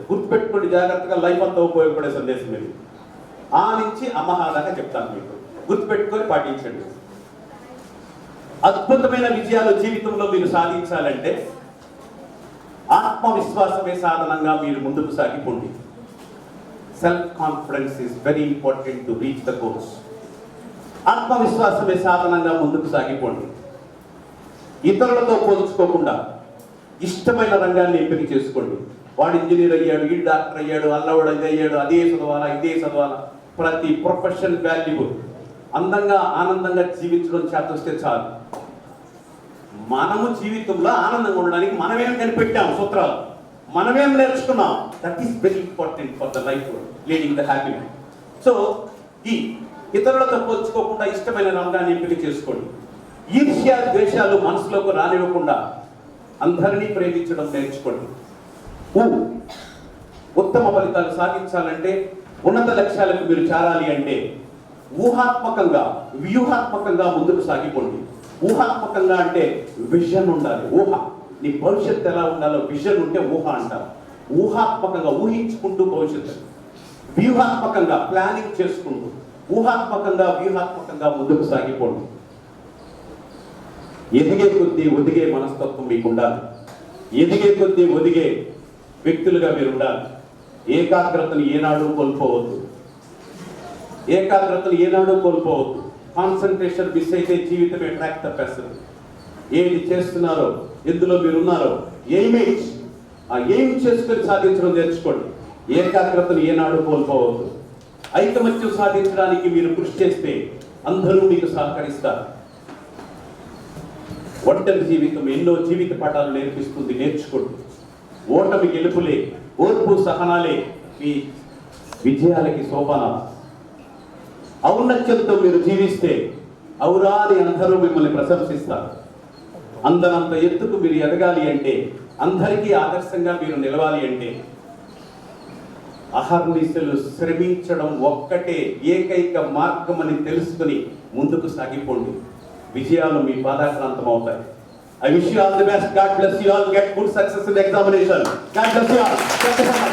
గుర్తుపెట్టుకోండి జాగ్రత్తగా లైఫ్ అంతా ఉపయోగపడే సందేశం ఇది. ఆ నుంచి అమ్మహా దాకా చెప్తాను మీకు. గుర్తుపెట్టుకొని పాటించండి. అద్భుతమైన విజయాలు జీవితంలో మీరు సాధించాలంటే ఆత్మవిశ్వాసమే సాధనంగా మీరు ముందుకు సాగిపోండి. Self confidence is very important to reach the goals ఆత్మవిశ్వాసమే సాధనంగా ముందుకు సాగిపోండి. ఇతరులతో పోల్చుకోకుండా ఇష్టమైన రంగాన్ని ఎంపిక చేసుకోండి. వాడు ఇంజనీర్ అయ్యాడు ఈ డాక్టర్ అయ్యాడు అల్లవాడు ఇది అయ్యాడు అదే చదవాలా ఇదే చదవాలా. ప్రతి ప్రొఫెషన్ వాల్యుబుల్ అందంగా ఆనందంగా జీవించడం చేతొస్తే చాలు. మనము జీవితంలో ఆనందంగా ఉండడానికి మనమేం కనిపెట్టాం? సూత్రాలు. మనమేం నేర్చుకున్నాం? That is very important for the life leading the happy so ఈ ఇతరులతో పోల్చుకోకుండా ఇష్టమైన రంగాన్ని ఎంపిక చేసుకోండి. ఈర్ష్యా ద్వేషాలు మనసులోకి రానివ్వకుండా అందరినీ ప్రేమించడం నేర్చుకోండి. ఊ. ఉత్తమ ఫలితాలు సాధించాలంటే ఉన్నత లక్ష్యాలకు మీరు చేరాలి అంటే ఊహాత్మకంగా వ్యూహాత్మకంగా ముందుకు సాగిపోండి. ఊహాత్మకంగా అంటే విజన్ ఉండాలి ఊహ. నీ భవిష్యత్తు ఎలా ఉండాలో విజన్ ఉంటే ఊహ అంటారు. ఊహాత్మకంగా ఊహించుకుంటూ భవిష్యత్తు. వ్యూహాత్మకంగా ప్లానింగ్ చేసుకుంటూ ఊహాత్మకంగా వ్యూహాత్మకంగా ముందుకు సాగిపోండి. ఎదిగే కొద్దీ ఒదిగే మనస్తత్వం మీకు ఉండాలి. ఎదిగే కొద్దీ ఒదిగే వ్యక్తులుగా మీరు ఉండాలి. ఏకాగ్రతను ఏనాడు కోల్పోవద్దు. ఏకాగ్రతను ఏనాడు కోల్పోవద్దు. కాన్సన్ట్రేషన్ మిస్ అయితే జీవితమే ట్రాక్ తప్పేస్తుంది. ఏది చేస్తున్నారో ఎందులో మీరు ఉన్నారో ఎయిమేజ్ ఆ ఏం చేసుకొని సాధించడం నేర్చుకోండి. ఏకాగ్రతను ఏనాడు కోల్పోవద్దు. ఐకమత్యం సాధించడానికి మీరు కృషి చేస్తే అందరూ మీకు సహకరిస్తారు. ఒంటరి జీవితం ఎన్నో జీవిత పాఠాలు నేర్పిస్తుంది నేర్చుకోండి ఓటమి గెలుపులే ఓర్పు సహనాలే మీ విజయాలకి శోభన ఔన్నత్యంతో మీరు జీవిస్తే ఔరాది అందరూ మిమ్మల్ని ప్రశంసిస్తారు. అందనంత ఎత్తుకు మీరు ఎదగాలి అంటే అందరికీ ఆదర్శంగా మీరు నిలవాలి అంటే అహర్నిశలు శ్రమించడం ఒక్కటే ఏకైక మార్గం అని తెలుసుకుని ముందుకు సాగిపోండి. విజయాలు మీ పాదాక్రాంతం అవుతాయి I wish you all the best. God bless you all. Get good success in the examination. God bless you all.